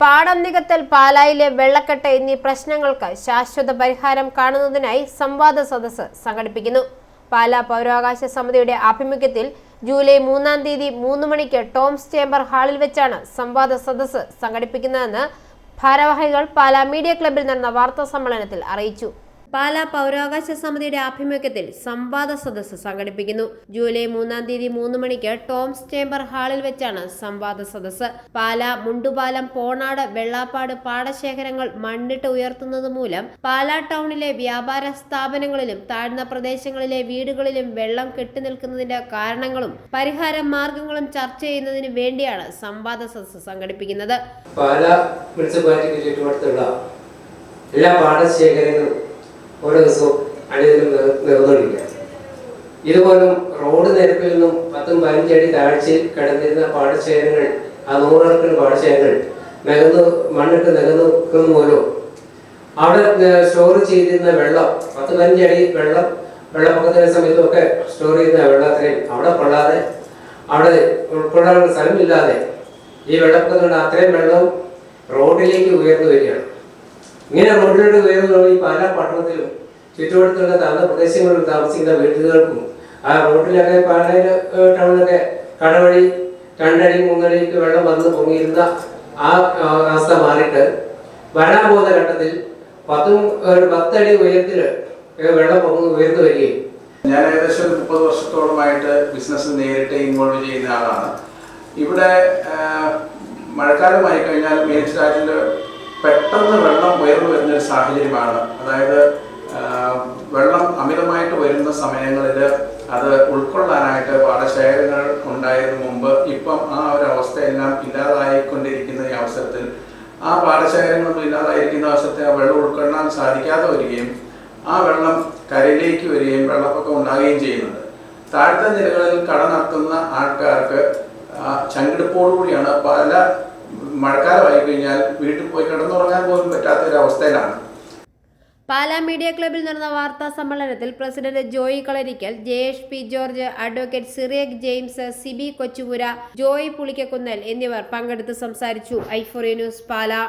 പാടം നികത്തൽ പാലായിലെ വെള്ളക്കെട്ട് എന്നീ പ്രശ്നങ്ങൾക്ക് ശാശ്വത പരിഹാരം കാണുന്നതിനായി സംവാദ സദസ്സ് സംഘടിപ്പിക്കുന്നു. പാലാ പൗരാവകാശ സമിതിയുടെ ആഭിമുഖ്യത്തിൽ ജൂലൈ മൂന്നാം തീയതി മൂന്ന് മണിക്ക് ടോംസ് ചേംബർ ഹാളിൽ വെച്ചാണ് സംവാദ സദസ്സ് സംഘടിപ്പിക്കുന്നതെന്ന് ഭാരവാഹികൾ പാലാ മീഡിയ ക്ലബിൽ നടന്ന വാർത്താ സമ്മേളനത്തിൽ അറിയിച്ചു. പാലാ പൗരാവകാശ സമിതിയുടെ ആഭിമുഖ്യത്തിൽ സംവാദ സദസ്സ് സംഘടിപ്പിക്കുന്നു. ജൂലൈ മൂന്നാം തീയതി മൂന്ന് മണിക്ക് ടോംസ് ചേംബർ ഹാളിൽ വെച്ചാണ് സംവാദ സദസ്സ്. പാല മുണ്ടുപാലം പോണാട് വെള്ളാപ്പാട് പാടശേഖരങ്ങൾ മണ്ണിട്ട് ഉയർത്തുന്നത് മൂലം പാലാ ടൗണിലെ വ്യാപാര സ്ഥാപനങ്ങളിലും താഴ്ന്ന പ്രദേശങ്ങളിലെ വീടുകളിലും വെള്ളം കെട്ടിനിൽക്കുന്നതിന്റെ കാരണങ്ങളും പരിഹാര മാർഗങ്ങളും ചർച്ച ചെയ്യുന്നതിന് വേണ്ടിയാണ് സംവാദ സദസ്സ് സംഘടിപ്പിക്കുന്നത്. പാല മുനിസിപ്പാലിറ്റിക്ക് ചുറ്റുവട്ടത്തുള്ള എല്ലാ പാടശേഖരങ്ങളും ഓരോ ദിവസവും അടിയന്തരം നിർവഹിക്കുക ഇതുപോലും റോഡ് നിരപ്പിൽ നിന്നും പത്തും പതിനഞ്ചടി താഴ്ചയിൽ കിടന്നിരുന്ന പാടശേഖരങ്ങൾ ആ നൂറുകണക്കിന് പാടശേഖരങ്ങൾ നികന്നു മണ്ണിട്ട് നികന്നു മൂലം അവിടെ സ്റ്റോർ ചെയ്തിരുന്ന വെള്ളം പത്ത് പതിനഞ്ചടി വെള്ളം വെള്ളപ്പൊക്കത്തിന്റെ സമയത്തൊക്കെ സ്റ്റോർ ചെയ്യുന്ന വെള്ളത്തിനെയും അവിടെ കൊള്ളാതെ അവിടെ ഉൾക്കൊള്ളാനുള്ള സ്ഥലമില്ലാതെ ഈ വെള്ളപ്പൊക്കത്തിനുള്ള അത്രയും വെള്ളവും റോഡിലേക്ക് ഉയർന്നു വരികയാണ്. ഇങ്ങനെ റോഡിലൂടെ ഉയർന്നു ഈ പല പട്ടണത്തിലും ചുറ്റുവട്ടത്തുള്ള താഴ്ന്ന പ്രദേശങ്ങളിൽ താമസിക്കുന്ന വീട്ടുകാർക്കും ആ റോഡിലൊക്കെ പാലയിൽ ടൗണിലൊക്കെ കടവഴി രണ്ടടി മൂന്നടിക്ക് വെള്ളം വന്ന് പൊങ്ങിയിരുന്ന ആ, അവസ്ഥ മാറിയിട്ട് വരാൻ പോകുന്ന ഘട്ടത്തിൽ പത്തും ഒരു പത്തടി ഉയരത്തിൽ വെള്ളം പൊങ്ങി ഉയർന്നു വരികയും ഞാൻ ഏകദേശം ഒരു മുപ്പത് വർഷത്തോളമായിട്ട് ബിസിനസ് നേരിട്ട് ഇൻവോൾവ് ചെയ്യുന്ന ആളാണ്. ഇവിടെ മഴക്കാലമായി കഴിഞ്ഞാൽ മേച്ചിലാറ്റിൽ പെട്ടെന്ന് വെള്ളം ഉയർന്നു വരുന്ന ഒരു സാഹചര്യമാണ്. അതായത് വെള്ളം അമിതമായിട്ട് വരുന്ന സമയങ്ങളിൽ അത് ഉൾക്കൊള്ളാനായിട്ട് പാടശേഖരങ്ങൾ ഉണ്ടായതിനു മുമ്പ് ഇപ്പം ആ ഒരു അവസ്ഥയെല്ലാം ഇല്ലാതായിക്കൊണ്ടിരിക്കുന്ന ഈ അവസരത്തിൽ ആ പാടശേഖരങ്ങളൊന്നും ഇല്ലാതായിരിക്കുന്ന അവസരത്തിൽ ആ വെള്ളം ഉൾക്കൊള്ളാൻ സാധിക്കാതെ വരികയും ആ വെള്ളം കരയിലേക്ക് വരികയും വെള്ളപ്പൊക്കം ഉണ്ടാകുകയും ചെയ്യുന്നുണ്ട് താഴ്ത്ത നിലകളിൽ കട നടത്തുന്ന ആൾക്കാർക്ക് ചങ്കിടിപ്പോടുകൂടിയാണ് പല മഴക്കാലമായി കഴിഞ്ഞാൽ വീട്ടിൽ പോയി കിടന്നുറങ്ങാൻ പോലും പറ്റാത്ത ഒരു അവസ്ഥയിലാണ്. പാലാ മീഡിയ ക്ലബിൽ നടന്ന വാർത്താ സമ്മേളനത്തിൽ president Joy Kalarikkal Jayesh P George advocate Cyriac James Siby Kochupura Joy Pulikkakunnel എന്നിവർ പങ്കെടുത്ത് സംസാരിച്ചു. ഐഫോറിയ ന്യൂസ് പാലാ.